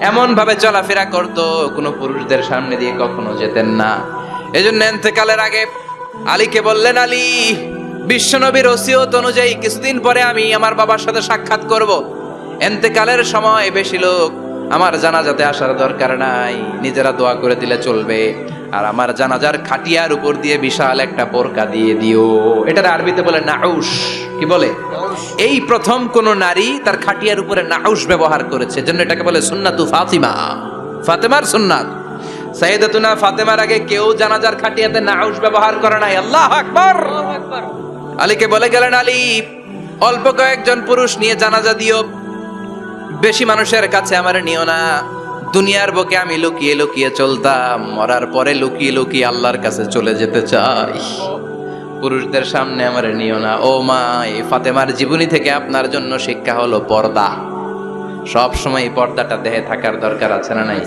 এমন ভাবে চলাফেরা করতো, কোনো পুরুষদের সামনে দিয়ে কখনো যেতেন না। এজন্য এন্তেকালের আগে আলীকে বললেন, আলী বিশ্বনবীর ওসিয়ত অনুযায়ী কিছুদিন পরে আমি আমার বাবার সাথে সাক্ষাৎ করব। এন্তেকালের সময় বেশি লোক আমার জানাজাতে আসার দরকার নাই। নিজেরা দোয়া করে দিলে চলবে। আর আমার জানাজার খাটিয়ার উপর দিয়ে বিশাল একটা বোরকা দিয়ে দিও। এটার আরবিতে বলে নাউস কি বলে? এই প্রথম কোন নারী তার খাটিয়ার উপরে নাউস ব্যবহার করেছে। জন্য এটাকে বলে সুন্নাতু ফাতিমা। ফাতেমার সুন্নাত। সাইয়েদাতুনা ফাতেমার আগে কেউ জানাজার খাটিয়াতে নাউস ব্যবহার করে নাই। আল্লাহ আকবার! আলীকে বলে গেলেন আলী, অল্প কয়েকজন পুরুষ নিয়ে জানাজা দিও। বেশি মানুষের কাছে আমার নিও না। দুনিয়ার বকে আমি লুকিয়ে লুকিয়ে চলতাম, মরার পরে লুকিয়ে লুকিয়ে আল্লাহর কাছে চলে যেতে চাই। পুরুষদের সামনে আমার নিও না। ও মা, এই ফাতেমার জীবনী থেকে আপনার জন্য শিক্ষা হলো পর্দা। সব সময় পর্দাটা দেহে থাকার দরকার আছে না নাই?